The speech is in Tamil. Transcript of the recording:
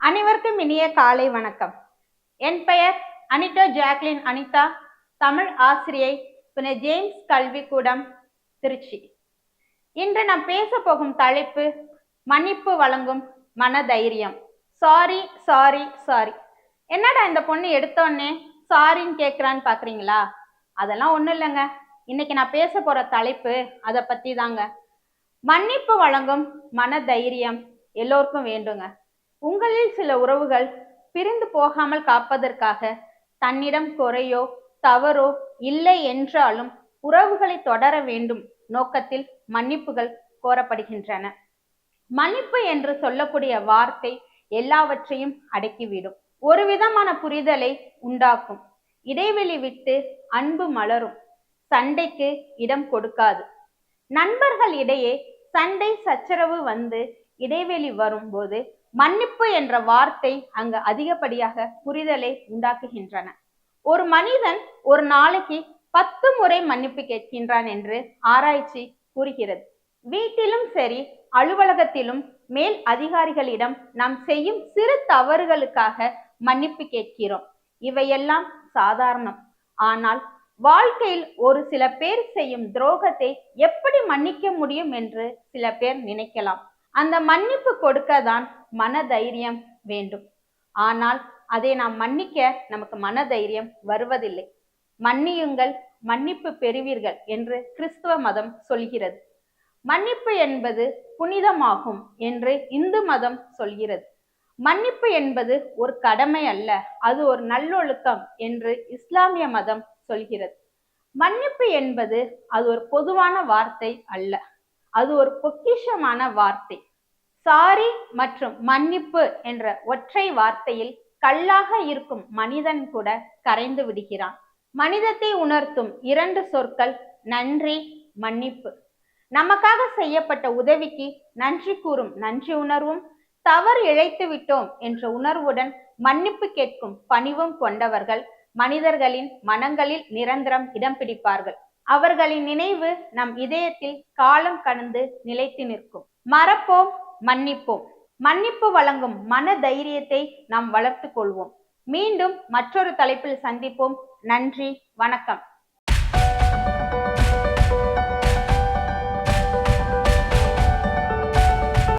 அனைவருக்கும் இனிய காலை வணக்கம். என் பெயர் அனிதா ஜாக்லின் அனிதா தமிழ் ஆசிரியை புன ஜேம்ஸ் கல்விக்கூடம் திருச்சி. இன்று நான் பேச போகும் தலைப்பு மன்னிப்பு வழங்கும் மனதைரியம். சாரி சாரி சாரி என்னடா இந்த பொண்ணு எடுத்தோடனே சாரின்னு கேட்குறான்னு பார்க்குறீங்களா அதெல்லாம் ஒன்றும் இல்லைங்க. இன்னைக்கு நான் பேச போற தலைப்பு அதை பத்தி தாங்க மன்னிப்பு வழங்கும் மனதைரியம் எல்லோருக்கும் வேண்டுங்க. உங்களில் சில உறவுகள் பிரிந்து போகாமல் காப்பதற்காக தன்னிடம் குறையோ தவறோ இல்லை என்றாலும் உறவுகளை தொடர வேண்டும் நோக்கத்தில் மன்னிப்புகள் கோரப்படுகின்றன. மன்னிப்பு என்று சொல்லக்கூடிய வார்த்தை எல்லாவற்றையும் அடக்கிவிடும். ஒரு விதமான புரிதலை உண்டாக்கும். இடைவெளி விட்டு அன்பு மலரும். சண்டைக்கு இடம் கொடுக்காது. நண்பர்கள் இடையே சண்டை சச்சரவு வந்து இடைவெளி வரும்போது மன்னிப்பு என்ற வார்த்தை அங்கு அதிகப்படியாக புரிதலை உண்டாக்குகின்றன. ஒரு மனிதன் ஒரு நாளைக்கு பத்து முறை மன்னிப்பு கேட்கின்றான் என்று ஆராய்ச்சி கூறுகிறது. வீட்டிலும் சரி அலுவலகத்திலும் மேல் அதிகாரிகளிடம் நாம் செய்யும் சிறு தவறுகளுக்காக மன்னிப்பு கேட்கிறோம். இவையெல்லாம் சாதாரணம். ஆனால் வாழ்க்கையில் ஒரு சில பேர் செய்யும் துரோகத்தை எப்படி மன்னிக்க முடியும் என்று சில பேர் நினைக்கலாம். அந்த மன்னிப்பு கொடுக்க தான் மனதைரியம் வேண்டும். ஆனால் அதை நாம் மன்னிக்க நமக்கு மனதைரியம் வருவதில்லை. மன்னியுங்கள் மன்னிப்பு பெறுவீர்கள் என்று கிறிஸ்துவ மதம் சொல்கிறது. மன்னிப்பு என்பது புனிதமாகும் என்று இந்து மதம் சொல்கிறது. மன்னிப்பு என்பது ஒரு கடமை அல்ல அது ஒரு நல்லொழுக்கம் என்று இஸ்லாமிய மதம் சொல்கிறது. மன்னிப்பு என்பது அது ஒரு பொதுவான வார்த்தை அல்ல. அது ஒரு பொக்கிஷமான வார்த்தை. சாரி மற்றும் மன்னிப்பு என்ற ஒற்றை வார்த்தையில் கல்லாக இருக்கும் மனிதன் கூட கரைந்து விடுகிறான். மனிதத்தை உணர்த்தும் இரண்டு சொற்கள் நன்றி மன்னிப்பு. நமக்காக செய்யப்பட்ட உதவிக்கு நன்றி கூறும் நன்றி உணர்வும் தவறு இழைத்து விட்டோம் என்ற உணர்வுடன் மன்னிப்பு கேட்கும் பணிவும் கொண்டவர்கள் மனிதர்களின் மனங்களில் நிரந்தரம் இடம் பிடிப்பார்கள். அவர்களின் நினைவு நம் இதயத்தில் காலம் கடந்து நிலைத்து நிற்கும். மறப்போம் மன்னிப்போம். மன்னிப்பு வழங்கும் மன தைரியத்தை நாம் வளர்த்து கொள்வோம். மீண்டும் மற்றொரு தலைப்பில் சந்திப்போம். நன்றி வணக்கம்.